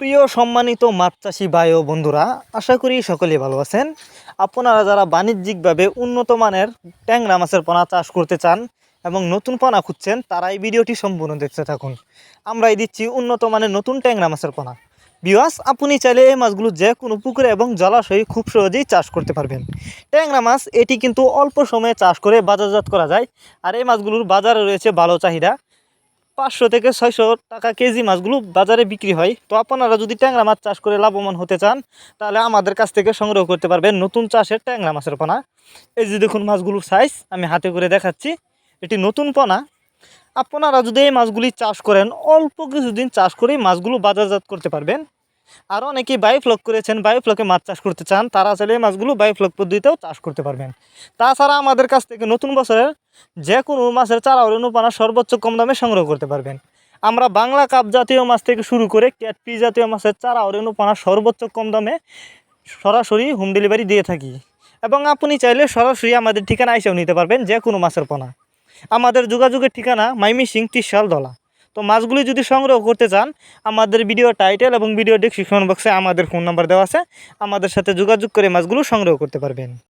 প্রিয় সম্মানিত মাছ চাষি ভাই ও বন্ধুরা, আশা করি সকলেই ভালো আছেন। আপনারা যারা বাণিজ্যিকভাবে উন্নত মানের ট্যাংরা মাছের পোনা চাষ করতে চান এবং নতুন পোনা খুঁজছেন, তারা এই ভিডিওটি সম্পূর্ণ দেখতে থাকুন। আমরাই দিচ্ছি উন্নত মানের নতুন ট্যাংরা মাছের পোনা। বিওয়াস আপনি চাইলে এই মাছগুলো যে কোনো পুকুরে এবং জলাশয়ে খুব সহজেই চাষ করতে পারবেন। ট্যাংরা মাছ, এটি কিন্তু অল্প সময়ে চাষ করে বাজারজাত করা যায়। আর এই মাছগুলোর বাজারে রয়েছে ভালো চাহিদা। পাঁচশো থেকে ছয়শো টাকা কেজি মাছগুলো বাজারে বিক্রি হয়। তো আপনারা যদি ট্যাংরা মাছ চাষ করে লাভবান হতে চান, তাহলে আমাদের কাছ থেকে সংগ্রহ করতে পারবেন নতুন চাষের ট্যাংরা মাছের পোনা। এই যে দেখুন মাছগুলোর সাইজ আমি হাতে করে দেখাচ্ছি। এটি নতুন পোনা। আপনারা যদি এই মাছগুলি চাষ করেন, অল্প কিছুদিন চাষ করেই মাছগুলো বাজারজাত করতে পারবেন। আর অনেকেই বায়োফ্লক করেছেন, বায়োফ্লকে মাছ চাষ করতে চান, তারা চাইলে এই মাছগুলো বায়োফ্লক পদ্ধতিতেও চাষ করতে পারবেন। তাছাড়া আমাদের কাছ থেকে নতুন বছরের যে কোনো মাছের চারা অনুপানা সর্বোচ্চ কম দামে সংগ্রহ করতে পারবেন। আমরা বাংলা কাপ জাতীয় মাছ থেকে শুরু করে ক্যাটপি জাতীয় মাছের চারা অনুপানা সর্বোচ্চ কম দামে সরাসরি হোম ডেলিভারি দিয়ে থাকি। এবং আপনি চাইলে সরাসরি আমাদের ঠিকানা এসেও নিতে পারবেন যে কোনো মাছের পোনা। আমাদের যোগাযোগের ঠিকানা মাইমি সিং ত্রিশাল দলা। তো মাছগুলি যদি সংগ্রহ করতে চান, আমাদের ভিডিও টাইটেল এবং ভিডিও ডিসক্রিপশন বক্সে আমাদের ফোন নাম্বার দেওয়া আছে। আমাদের সাথে যোগাযোগ করে মাছগুলো সংগ্রহ করতে পারবেন।